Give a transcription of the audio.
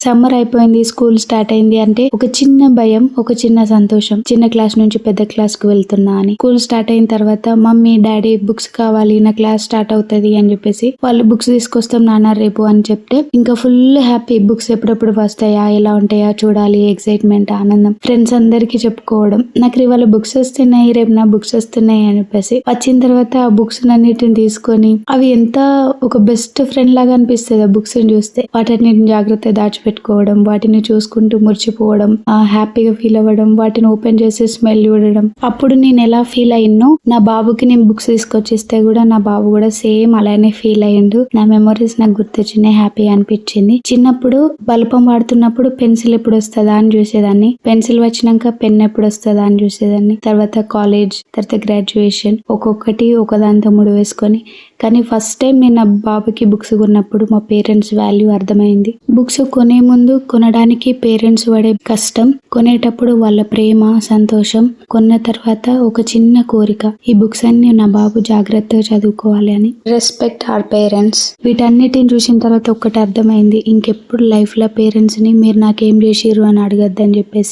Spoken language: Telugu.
సమ్మర్ అయిపోయింది స్కూల్ స్టార్ట్ అయింది అంటే ఒక చిన్న భయం ఒక చిన్న సంతోషం. చిన్న క్లాస్ నుంచి పెద్ద క్లాస్కు వెళ్తున్నా అని. స్కూల్ స్టార్ట్ అయిన తర్వాత మమ్మీ డాడీ బుక్స్ కావాలి నా క్లాస్ స్టార్ట్ అవుతుంది అని చెప్పేసి వాళ్ళు బుక్స్ తీసుకొస్తాం నాన్న రేపు అని చెప్తే ఇంకా ఫుల్ హ్యాపీ బుక్స్ ఎప్పుడెప్పుడు వస్తాయా ఎలా ఉంటాయా చూడాలి ఎక్సైట్మెంట్ ఆనందం. ఫ్రెండ్స్ అందరికి చెప్పుకోవడం నాకు ఇవాళ బుక్స్ వస్తున్నాయి రేపు నా బుక్స్ వస్తున్నాయి అని చెప్పేసి వచ్చిన తర్వాత ఆ బుక్స్ అన్నిటిని తీసుకొని అవి ఎంత ఒక బెస్ట్ ఫ్రెండ్ లాగా అనిపిస్తుంది ఆ బుక్స్ చూస్తే వాటన్నిటిని జాగ్రత్త పెట్టుకోవడం వాటిని చూసుకుంటూ మురిచిపోవడం ఆ హ్యాపీగా ఫీల్ అవ్వడం వాటిని ఓపెన్ చేసి స్మెల్ చూడడం. అప్పుడు నేను ఎలా ఫీల్ అయ్యో నా బాబుకి నేను బుక్స్ తీసుకొచ్చిస్తే కూడా నా బాబు కూడా సేమ్ అలానే ఫీల్ అయ్యిండు. నా మెమరీస్ నాకు గుర్తొచ్చినాయి హ్యాపీ అనిపించింది. చిన్నప్పుడు బల్పం వాడుతున్నప్పుడు పెన్సిల్ ఎప్పుడు వస్తుందా అని చూసేదాన్ని. పెన్సిల్ వచ్చినాక పెన్ ఎప్పుడు వస్తుందా అని చూసేదాన్ని. తర్వాత కాలేజ్ తర్వాత గ్రాడ్యుయేషన్ ఒక్కొక్కటి ఒకదాంతో ముడి వేసుకొని. కానీ ఫస్ట్ టైం నేను నా బాబుకి బుక్స్ కొన్నప్పుడు మా పేరెంట్స్ వాల్యూ అర్థమైంది. బుక్స్ కొనే ముందు కొనడానికి పేరెంట్స్ పడే కష్టం కొనేటప్పుడు వాళ్ళ ప్రేమ సంతోషం కొన్న తర్వాత ఒక చిన్న కోరిక. ఈ బుక్స్ అన్ని నా బాబు జాగ్రత్తగా చదువుకోవాలి అని. రెస్పెక్ట్ ఆర్ పేరెంట్స్ వీటన్నిటిని చూసిన తర్వాత ఒక్కటి అర్థమైంది. ఇంకెప్పుడు లైఫ్లో పేరెంట్స్ని మీరు నాకేం చేసిర్రు అని అడగద్దని చెప్పేసి.